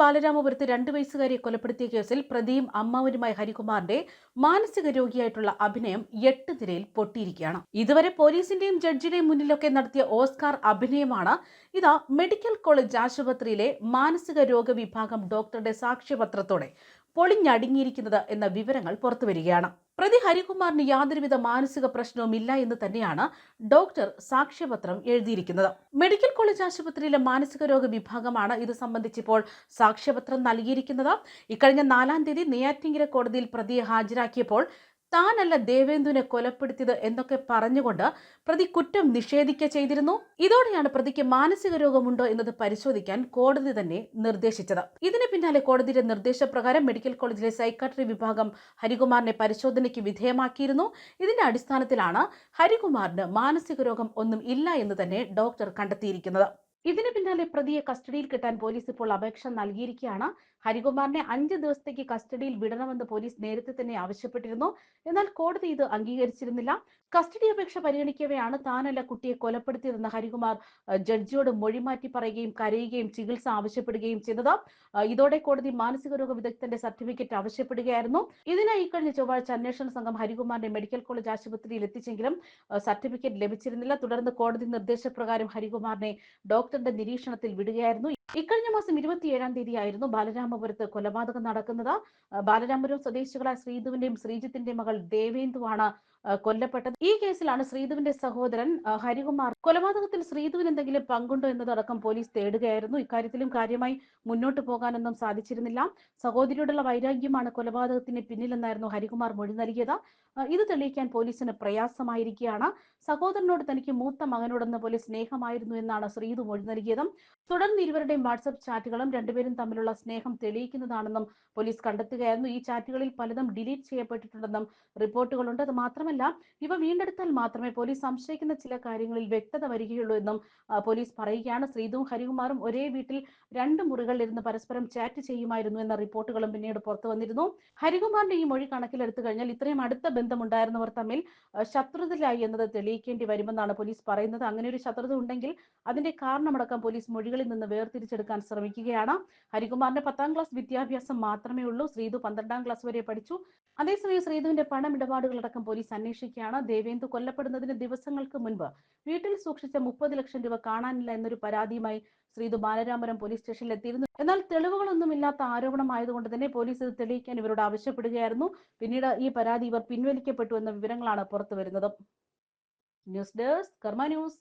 ബാലരാമപുരത്ത് രണ്ട് വയസ്സുകാരിയെ കൊലപ്പെടുത്തിയ കേസിൽ പ്രതിയും അമ്മാവനുമായ ഹരികുമാറിന്റെ മാനസിക രോഗിയായിട്ടുള്ള അഭിനയം എട്ട് നിരയിൽ പൊട്ടിയിരിക്കുകയാണ്. ഇതുവരെ പോലീസിന്റെയും ജഡ്ജിയുടെയും മുന്നിലൊക്കെ നടത്തിയ ഓസ്കാർ അഭിനയമാണ് ഇതാ മെഡിക്കൽ കോളേജ് ആശുപത്രിയിലെ മാനസിക രോഗ വിഭാഗം ഡോക്ടറുടെ സാക്ഷ്യപത്രത്തോടെ. പൊളിഞ്ഞടുങ്ങിയിരിക്കുന്നത് എന്ന വിവരങ്ങൾ പുറത്തുവരികയാണ് പ്രതി ഹരികുമാറിന് യാതൊരുവിധ മാനസിക പ്രശ്നവും ഇല്ല എന്ന് തന്നെയാണ് ഡോക്ടർ സാക്ഷ്യപത്രം എഴുതിയിരിക്കുന്നത്. മെഡിക്കൽ കോളേജ് ആശുപത്രിയിലെ മാനസിക രോഗ വിഭാഗമാണ് ഇത് സംബന്ധിച്ചിപ്പോൾ സാക്ഷ്യപത്രം നൽകിയിരിക്കുന്നത്. ഇക്കഴിഞ്ഞ നാലാം തീയതി നെയ്യാറ്റിങ്കര കോടതിയിൽ പ്രതിയെ ഹാജരാക്കിയപ്പോൾ താനല്ല ദേവേന്ദുവിനെ കൊലപ്പെടുത്തിയത് എന്നൊക്കെ പറഞ്ഞുകൊണ്ട് പ്രതി കുറ്റം നിഷേധിക്കുക ചെയ്തിരുന്നു. ഇതോടെയാണ് പ്രതിക്ക് മാനസിക രോഗമുണ്ടോ എന്നത് പരിശോധിക്കാൻ കോടതി തന്നെ നിർദ്ദേശിച്ചത്. ഇതിന് പിന്നാലെ കോടതിയുടെ നിർദ്ദേശപ്രകാരം മെഡിക്കൽ കോളേജിലെ സൈക്കാട്രി വിഭാഗം ഹരികുമാറിനെ പരിശോധനയ്ക്ക് വിധേയമാക്കിയിരുന്നു. ഇതിന്റെ അടിസ്ഥാനത്തിലാണ് ഹരികുമാറിന് മാനസിക രോഗം ഒന്നും ഇല്ല എന്ന് തന്നെ ഡോക്ടർ കണ്ടെത്തിയിരിക്കുന്നത്. ഇതിന് പിന്നാലെ പ്രതിയെ കസ്റ്റഡിയിൽ കിട്ടാൻ പോലീസ് ഇപ്പോൾ അപേക്ഷ നൽകിയിരിക്കുകയാണ്. ഹരികുമാറിനെ അഞ്ച് ദിവസത്തേക്ക് കസ്റ്റഡിയിൽ വിടണമെന്ന് പോലീസ് നേരത്തെ തന്നെ ആവശ്യപ്പെട്ടിരുന്നു. എന്നാൽ കോടതി ഇത് അംഗീകരിച്ചിരുന്നില്ല. കസ്റ്റഡി അപേക്ഷ പരിഗണിക്കവെയാണ് താനല്ല കുട്ടിയെ കൊലപ്പെടുത്തിയതെന്ന് ഹരികുമാർ ജഡ്ജിയോട് മൊഴിമാറ്റി പറയുകയും കരയുകയും ചികിത്സ ആവശ്യപ്പെടുകയും ചെയ്തത്. ഇതോടെ കോടതി മാനസിക രോഗ വിദഗ്ധന്റെ സർട്ടിഫിക്കറ്റ് ആവശ്യപ്പെടുകയായിരുന്നു. ഇതിനായി ഇക്കഴിഞ്ഞ ചൊവ്വാഴ്ച അന്വേഷണ സംഘം ഹരികുമാറിന്റെ മെഡിക്കൽ കോളേജ് ആശുപത്രിയിൽ എത്തിച്ചെങ്കിലും സർട്ടിഫിക്കറ്റ് ലഭിച്ചിരുന്നില്ല. തുടർന്ന് കോടതി നിർദ്ദേശപ്രകാരം ഹരികുമാറിനെ ഡോക്ടറുടെ നിരീക്ഷണത്തിൽ വിടുകയായിരുന്നു. ഇക്കഴിഞ്ഞ മാസം ഇരുപത്തിയേഴാം തീയതിയായിരുന്നു ബാലരാമപുരത്ത് കൊലപാതകം നടക്കുന്നത്. ബാലരാമപുരം സ്വദേശികളായ ശ്രീധുവിന്റെയും ശ്രീജിത്തിന്റെയും മകൾ ദേവേന്ദുവാണ് കൊല്ലപ്പെട്ടത്. ഈ കേസിലാണ് ശ്രീധുവിന്റെ സഹോദരൻ ഹരികുമാർ. കൊലപാതകത്തിൽ ശ്രീധുവിന് എന്തെങ്കിലും പങ്കുണ്ടോ എന്നതടക്കം പോലീസ് തേടുകയായിരുന്നു. ഇക്കാര്യത്തിലും കാര്യമായി മുന്നോട്ട് പോകാനൊന്നും സാധിച്ചിരുന്നില്ല. സഹോദരിയോടുള്ള വൈരാഗ്യമാണ് കൊലപാതകത്തിന് പിന്നിലെന്നായിരുന്നു ഹരികുമാർ മൊഴി നൽകിയത്. ഇത് തെളിയിക്കാൻ പോലീസിന് പ്രയാസമായിരിക്കുകയാണ്. സഹോദരനോട് തനിക്ക് മൂത്ത മകനോടെന്ന പോലെ സ്നേഹമായിരുന്നു എന്നാണ് ശ്രീധു മൊഴി നൽകിയത്. തുടർന്ന് ഇരുവരുടെയും വാട്സപ്പ് ചാറ്റുകളും രണ്ടുപേരും തമ്മിലുള്ള സ്നേഹം തെളിയിക്കുന്നതാണെന്നും പോലീസ് കണ്ടെത്തുകയായിരുന്നു. ഈ ചാറ്റുകളിൽ പലതും ഡിലീറ്റ് ചെയ്യപ്പെട്ടിട്ടുണ്ടെന്നും റിപ്പോർട്ടുകളുണ്ട്. അത് മാത്രമല്ല ഇവ വീണ്ടെടുത്താൽ മാത്രമേ പോലീസ് സംശയിക്കുന്ന ചില കാര്യങ്ങളിൽ വ്യക്തത വരികയുള്ളൂ എന്നും പോലീസ് പറയുകയാണ്. ശ്രീതും ഹരികുമാറും ഒരേ വീട്ടിൽ രണ്ട് മുറികളിൽ ഇരുന്ന് പരസ്പരം ചാറ്റ് ചെയ്യുമായിരുന്നു എന്ന റിപ്പോർട്ടുകളും പിന്നീട് പുറത്തു വന്നിരുന്നു. ഹരികുമാറിന്റെ ഈ മൊഴി കണക്കിലെടുത്തു കഴിഞ്ഞാൽ ഇത്രയും അടുത്ത ബന്ധമുണ്ടായിരുന്നവർ തമ്മിൽ ശത്രുതയിലായി എന്നത് തെളിയിക്കേണ്ടി വരുമെന്നാണ് പോലീസ് പറയുന്നത്. അങ്ങനെ ഒരു ശത്രുത ഉണ്ടെങ്കിൽ അതിന്റെ കാരണമടക്കം പോലീസ് മൊഴികളിൽ നിന്ന് വേർതിരിച്ചെടുക്കാൻ ശ്രമിക്കുകയാണ്. ഹരികുമാറിന്റെ പത്താം ക്ലാസ് വിദ്യാഭ്യാസം മാത്രമേ ഉള്ളൂ. ശ്രീതു പന്ത്രണ്ടാം ക്ലാസ് വരെ പഠിച്ചു. അതേസമയം ശ്രീധുവിന്റെ പണമിടപാടുകളടക്കം പോലീസ് അന്വേഷിക്കുകയാണ്. ദേവേന്ദു കൊല്ലപ്പെടുന്നതിന് ദിവസങ്ങൾക്ക് മുൻപ് വീട്ടിൽ സൂക്ഷിച്ച മുപ്പത് ലക്ഷം രൂപ കാണാനില്ല എന്നൊരു പരാതിയുമായി ശ്രീതു ബാലരാമപുരം പോലീസ് സ്റ്റേഷനിൽ എത്തിയിരുന്നു. എന്നാൽ തെളിവുകളൊന്നുമില്ലാത്ത ആരോപണമായതുകൊണ്ട് തന്നെ പോലീസ് ഇത് തെളിയിക്കാൻ ഇവരോട് ആവശ്യപ്പെടുകയായിരുന്നു. പിന്നീട് ഈ പരാതി ഇവർ പിൻവലിക്കപ്പെട്ടു എന്ന വിവരങ്ങളാണ് പുറത്തു വരുന്നത് ന്യൂസ് ഡെസ്ക് കർമ്മ ന്യൂസ്.